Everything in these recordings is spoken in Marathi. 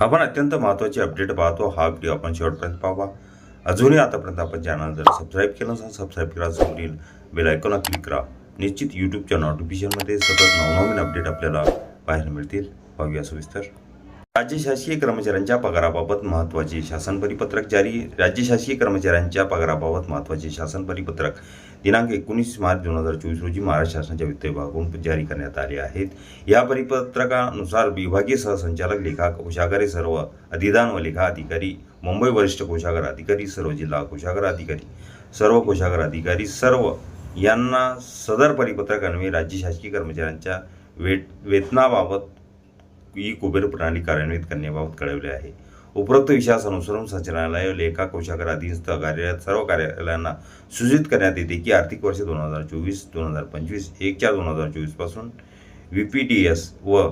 आपण अत्यंत महत्त्वाची अपडेट पाहतो. हा व्हिडिओ आपण शेवटपर्यंत पाहावा. अजूनही आतापर्यंत आपण चॅनल जर सबस्क्राईब केलं नसेल सबस्क्राईब करा. समोरील बेलायकॉनला क्लिक करा. निश्चित यूट्यूबच्या नोटिफिकेशनमध्ये सतत नवनवीन अपडेट आपल्याला पाहायला मिळतील. पाहूया सविस्तर. राज्य शासकीय कर्मचाऱ्यांच्या पगाराबाबत महत्त्वाचे शासन परिपत्रक जारी. राज्य शासकीय कर्मचाऱ्यांच्या पगाराबाबत महत्त्वाचे शासन परिपत्रक. दिनांक एकोणीस मार्च दोन हजार चोवीस रोजी महाराष्ट्र शासनाच्या वित्त विभागाकडून जारी करण्यात आले आहेत. या परिपत्रकानुसार विभागीय सहसंचालक लेखा कोशागारे सर्व अधिदान व लेखा अधिकारी मुंबई वरिष्ठ कोशागार अधिकारी सर्व जिल्हा कोशागार अधिकारी सर्व कोशागार अधिकारी सर्व यांना सदर परिपत्रक अन्वये राज्य शासकीय कर्मचाऱ्यांच्या वेट वेतनाबाबत ई कुबेर प्रणाली कार्यान्वित करण्याबाबत कळवले आहे. उपरोक्त विषयास अनुसरून संचालनालय लेखा कोशागर अधीनस्थ कार्यरत सर्व कार्यालयांना सूचित करण्यात येते की आर्थिक वर्ष दोन हजार चोवीस दोन हजार पंचवीस एक चार दोन हजार चोवीसपासून व्ही पी डी एस व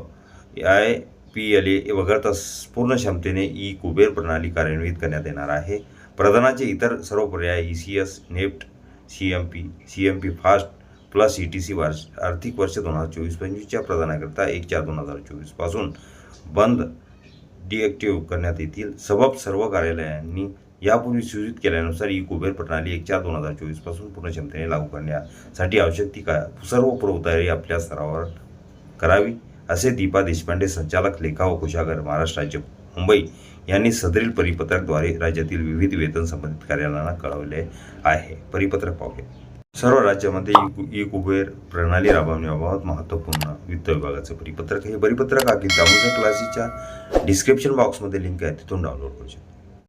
आय पी एल ए वगळता पूर्ण क्षमतेने ई कुबेर प्रणाली कार्यान्वित करण्यात येणार आहे. प्रदानाचे इतर सर्व पर्याय E C S NEFT C M P C M P fast plus E T C वार्ष आर्थिक वर्ष दोन हजार चोवीस पंचवीसच्या प्रदानाकरिता एक चार दोन हजार चोवीसपासून बंद डिएक्टिव्ह करण्यात येतील. सबब सर्व कार्यालयांनी यापूर्वी सूचित केल्यानुसार ई कुबेर प्रणाली एक चार दोन हजार चोवीसपासून पूर्ण क्षमतेने लागू करण्यासाठी आवश्यक ती का सर्व पूर्वतयारी आपल्या स्तरावर करावी असे दीपा देशपांडे संचालक लेखा व कुशागर महाराष्ट्र राज्य मुंबई यांनी सदरील परिपत्रकद्वारे राज्यातील विविध वेतन संबंधित कार्यालयांना कळवले आहे. परिपत्रक पाहूया. सर्व राज्यामध्ये ई कुबेर प्रणाली राबवण्याबाबत महत्त्वपूर्ण वित्त विभागाचं परिपत्रक हे परिपत्रक अगदी दामोदर क्लासीच्या डिस्क्रिप्शन बॉक्समध्ये लिंक आहे. तिथून डाउनलोड करू शकता.